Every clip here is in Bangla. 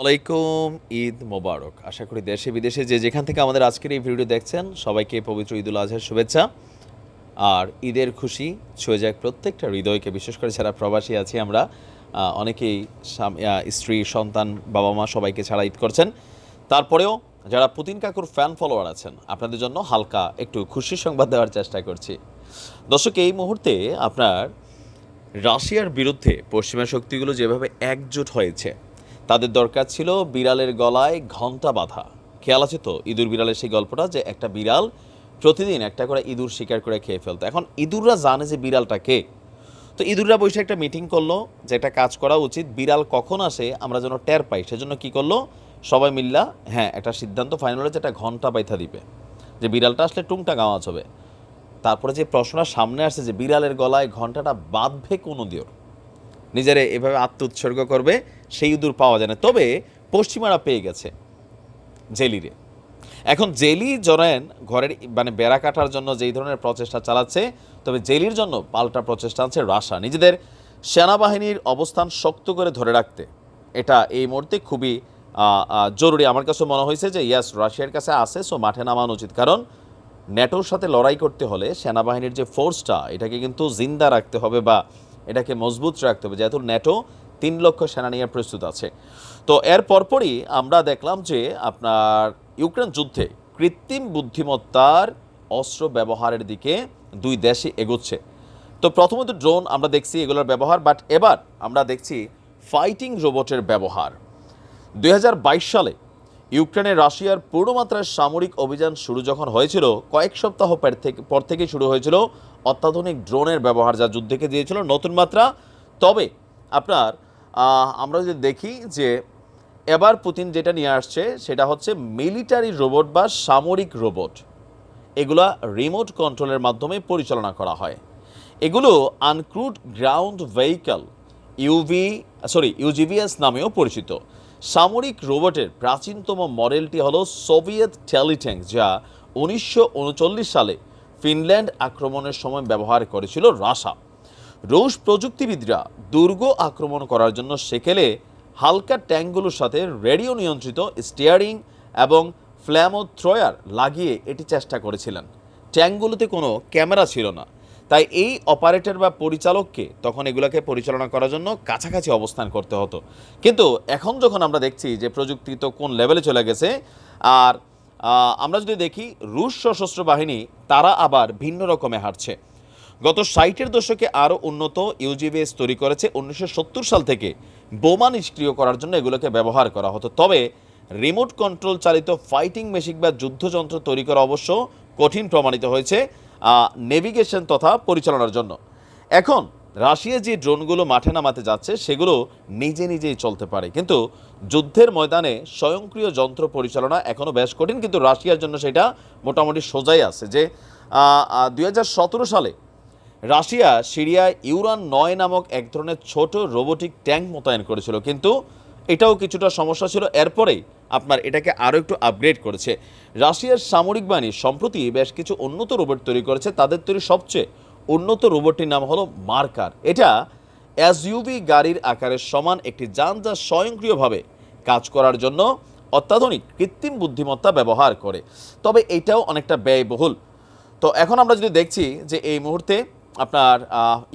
ওয়ালাইকুম ঈদ মোবারক। আশা করি দেশে, বিদেশে যে যেখান থেকে আমাদের আজকের এই ভিডিও দেখছেন, সবাইকে পবিত্র ঈদুল আজহার শুভেচ্ছা। আর ঈদের খুশি ছুঁয়ে যাক প্রত্যেকটা হৃদয়কে। বিশেষ করে যারা প্রবাসী আছি আমরা অনেকেই স্ত্রী, সন্তান বাবা মা সবাইকে ছাড়া ঈদ করছেন। তারপরেও যারা পুতিন কাকুর ফ্যান ফলোয়ার আছেন, আপনাদের জন্য হালকা একটু খুশির সংবাদ দেওয়ার চেষ্টা করছি। দর্শক, এই মুহূর্তে আপনার রাশিয়ার বিরুদ্ধে পশ্চিমা শক্তিগুলো যেভাবে একজোট হয়েছে তাদের দরকার ছিল বিড়ালের গলায় ঘণ্টা বাঁধা। খেয়াল আছে তো? ইঁদুর বিড়ালের সেই গল্পটা যে একটা বিড়াল প্রতিদিন একটা করে ইঁদুর শিকার করে খেয়ে ফেলতো। এখন ইঁদুররা জানে যে বিড়ালটা কে। তো ইঁদুররা বসে একটা মিটিং করল, যে একটা কাজ করা উচিত, বিড়াল কখন আসে, আমরা যেন টের পাই। সেজন্য কি করল? সবাই মিল্লা হ্যাঁ একটা সিদ্ধান্ত ফাইনাল হয়েছে একটা ঘণ্টা বাইথা দিবে। যে বিড়ালটা আসলে টুংটা গাওয়াজ হবে। তারপরে যে প্রশ্নটা সামনে আসছে যে বিড়ালের গলায় ঘন্টাটা বাঁধবে কোনো দিওর নিজেরে এভাবে আত্ম উৎসর্গ করবে, সেই ইঁদুর পাওয়া যায় না। তবে পশ্চিমারা পেয়ে গেছে জেলিরে। এখন জেলি জরেন ঘরের মানে বেড়া কাটার জন্য যেই ধরনের প্রচেষ্টা চালাচ্ছে, তবে জেলির জন্য পাল্টা প্রচেষ্টা আছে রাশা। নিজেদের সেনাবাহিনীর অবস্থান শক্ত করে ধরে রাখতে। এটা এই মুহূর্তে খুবই জরুরি। আমার কাছে মনে হয়েছে যে, ইয়াস, রাশিয়ার কাছে আছে, সো মাঠে নামানো উচিত কারণ ন্যাটোর সাথে লড়াই করতে হলে সেনাবাহিনীর যে ফোর্সটা এটাকে কিন্তু জিন্দা রাখতে হবে বা এটাকে মজবুত রাখতে হবে, যেহেতু ন্যাটো তিন লক্ষ সেনা নিয়ে প্রস্তুত আছে। তো এর পরপরই আমরা দেখলাম যে আপনার ইউক্রেন যুদ্ধে কৃত্রিম বুদ্ধিমত্তার অস্ত্র ব্যবহারের দিকে দুই দেশই এগোচ্ছে। তো প্রথমত ড্রোন আমরা দেখছি এগুলোর ব্যবহার, বাট এবার আমরা দেখছি ফাইটিং রোবটের ব্যবহার। দুই হাজার বাইশ সালে ইউক্রেনে রাশিয়ার পূর্ণমাত্রার সামরিক অভিযান শুরু যখন হয়েছিল, কয়েক সপ্তাহ পর থেকে শুরু হয়েছিল অত্যাধুনিক ড্রোনের ব্যবহার যা যুদ্ধকে দিয়েছিল নতুন মাত্রা। তবে আপনার আমরা যদি দেখি যে এবার পুতিন যেটা নিয়ে আসছে সেটা হচ্ছে মিলিটারি রোবট বা সামরিক রোবট। এগুলা রিমোট কন্ট্রোলের মাধ্যমে পরিচালনা করা হয়। এগুলো uncrewed ground vehicle, UV, sorry, UGVs নামেও পরিচিত। সামরিক রোবটের প্রাচীনতম মডেলটি হলো সোভিয়েত টেলিট্যাঙ্ক, যা উনিশশো উনচল্লিশ সালে ফিনল্যান্ড আক্রমণের সময় ব্যবহার করেছিল রাশা। রুশ প্রযুক্তিবিদরা দুর্গ আক্রমণ করার জন্য সেকেলে হালকা ট্যাঙ্কগুলোর সাথে রেডিও নিয়ন্ত্রিত স্টিয়ারিং এবং ফ্ল্যামোথ্রয়ার লাগিয়ে এটি চেষ্টা করেছিলেন। ট্যাঙ্কগুলোতে কোনো ক্যামেরা ছিল না। তাই এই অপারেটর বা পরিচালককে তখন এগুলোকে পরিচালনা করার জন্য কাছাকাছি অবস্থান করতে হতো। কিন্তু এখন যখন আমরা দেখছি যে প্রযুক্তি তো কোন লেভেলে চলে গেছে, আর আমরা যদি দেখি রুশ সশস্ত্র বাহিনী, তারা আবার ভিন্ন রকমে হারছে গত ষাটের দশকে আরও উন্নত ইউজিভিএস তৈরি করেছে। উনিশশো সত্তর সাল থেকে বোমা নিষ্ক্রিয় করার জন্য এগুলোকে ব্যবহার করা হতো। তবে রিমোট কন্ট্রোল চালিত ফাইটিং মেশিন বা যুদ্ধযন্ত্র তৈরি করা অবশ্য কঠিন প্রমাণিত হয়েছে। নেভিগেশন তথা পরিচালনার জন্য। এখন, রাশিয়া যে ড্রোনগুলো মাঠে নামাতে যাচ্ছে, সেগুলো নিজে নিজেই চলতে পারে। কিন্তু যুদ্ধের ময়দানে স্বয়ংক্রিয় যন্ত্র পরিচালনা এখনও বেশ কঠিন, কিন্তু রাশিয়ার জন্য সেটা মোটামুটি সোজাই আছে যে দুই হাজার সতেরো সালে রাশিয়া সিরিয়ায় ইউরান নয় নামক এক ধরনের ছোট রোবোটিক ট্যাঙ্ক মোতায়েন করেছিল। কিন্তু এটাও কিছুটা সমস্যা ছিল। এরপরেই আপনার এটাকে আরও একটু আপগ্রেড করেছে। রাশিয়ার সামরিক বাহিনী সম্প্রতি বেশ কিছু উন্নত রোবট তৈরি করেছে। তাদের তৈরি সবচেয়ে উন্নত রোবটটির নাম হলো মার্কার। এটা এসইউভি গাড়ির আকারের সমান একটি যান যা স্বয়ংক্রিয়ভাবে কাজ করার জন্য অত্যাধুনিক কৃত্রিম বুদ্ধিমত্তা ব্যবহার করে। তবে এটাও অনেকটা ব্যয়বহুল। তো এখন আমরা যদি দেখছি যে এই মুহূর্তে আপনার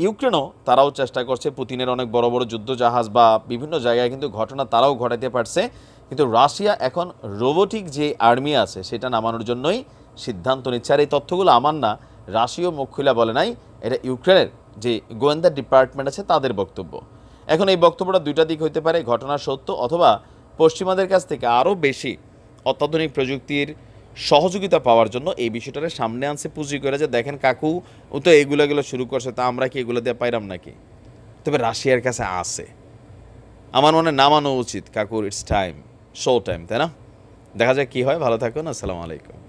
ইউক্রেনও তারাও চেষ্টা করছে পুতিনের অনেক বড় বড় যুদ্ধ জাহাজ বা বিভিন্ন জায়গায় কিন্তু ঘটনা তারাও ঘটাতে পারছে। কিন্তু রাশিয়া এখন রোবোটিক যে আর্মি আছে, সেটা নামানোর জন্যই সিদ্ধান্ত নিচ্ছে। আর এই তথ্যগুলো আমার না রাশিয়া মুখ বলে নাই, এটা ইউক্রেনের যে গোয়েন্দা ডিপার্টমেন্ট আছে, তাদের বক্তব্য। এখন এই বক্তব্যটা দুইটা দিক হইতে পারে, ঘটনা সত্য অথবা পশ্চিমাদের কাছ থেকে আরও বেশি অত্যাধুনিক প্রযুক্তির সহযোগিতা পাওয়ার জন্য এই বিষয়টারে সামনে আনছে পুঁজি করে যে, দেখেন কাকু, ও তো এগুলো এগুলো শুরু করছে, তা আমরা কি এগুলো দিয়ে পাইলাম নাকি? তবে রাশিয়ার কাছে আছে। আমার মনে নামানো উচিত কাকুর ইটস টাইম শো টাইম তাই না? দেখা যাক কি হয়। ভালো থাকুন, আসসালামু আলাইকুম।